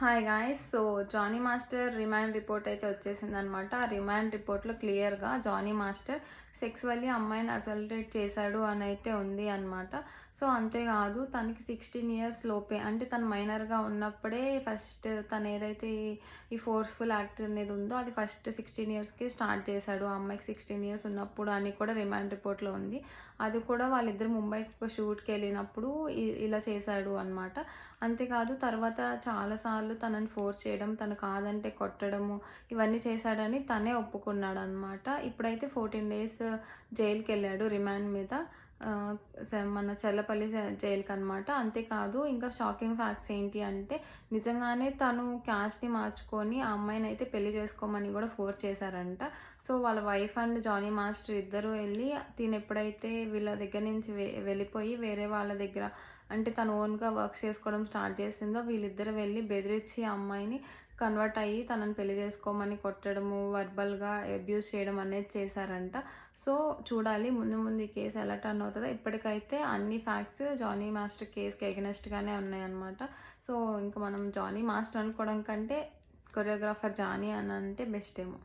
Hi guys so Jani master remand report అయితే వచ్చేసింది అనమాట ఆ రిమాండ్ రిపోర్ట్లో క్లియర్గా జానీ మాస్టర్ సెక్స్వల్లీ అమ్మాయిని అసల్టేట్ చేశాడు అని అయితే ఉంది అనమాట సో అంతేకాదు తనకి సిక్స్టీన్ ఇయర్స్ లోపే అంటే తను మైనర్గా ఉన్నప్పుడే ఫస్ట్ తను ఏదైతే ఈ ఫోర్స్ఫుల్ యాక్ట్ అనేది ఉందో అది ఫస్ట్ సిక్స్టీన్ ఇయర్స్కి స్టార్ట్ చేశాడు. ఆ అమ్మాయికి సిక్స్టీన్ ఇయర్స్ ఉన్నప్పుడు అని కూడా రిమాండ్ రిపోర్ట్లో ఉంది. అది కూడా వాళ్ళిద్దరు ముంబైకి ఒక షూట్కి వెళ్ళినప్పుడు ఇలా చేశాడు అనమాట అంతేకాదు తర్వాత చాలాసార్లు తనని ఫోర్స్ చేయడం తను కాదంటే కొట్టడము ఇవన్నీ చేశాడని తనే ఒప్పుకున్నాడు అనమాట ఇప్పుడైతే ఫోర్టీన్ డేస్ జైలుకి వెళ్ళాడు రిమాండ్ మీద. మన చల్లపల్లి జైలుకి అనమాట అంతేకాదు ఇంకా షాకింగ్ ఫ్యాక్ట్స్ ఏంటి అంటే నిజంగానే తను క్యాస్ట్ని మార్చుకొని ఆ అమ్మాయిని అయితే పెళ్ళి చేసుకోమని కూడా ఫోర్స్ చేశారంట. సో వాళ్ళ వైఫ్ అండ్ జానీ మాస్టర్ ఇద్దరు వెళ్ళి తిను ఎప్పుడైతే వీళ్ళ దగ్గర నుంచి వెళ్ళిపోయి వేరే వాళ్ళ దగ్గర అంటే తను ఓన్గా వర్క్ చేసుకోవడం స్టార్ట్ చేసిందో వీళ్ళిద్దరు వెళ్ళి బెదిరించి అమ్మాయిని కన్వర్ట్ అయ్యి తనని పెళ్ళి చేసుకోమని కొట్టడము వర్బల్గా అబ్యూస్ చేయడం అనేది చేశారంట. సో చూడాలి ముందు ముందు ఈ కేసు ఎలా టర్న్ అవుతుందో. ఇప్పటికైతే అన్ని ఫ్యాక్ట్స్ జానీ మాస్టర్ కేసుకి ఎగనెస్ట్గానే ఉన్నాయన్నమాట. సో ఇంకా మనం జానీ మాస్టర్ అనుకోవడం కంటే కొరియోగ్రాఫర్ జానీ అని అంటే బెస్ట్ ఏమో.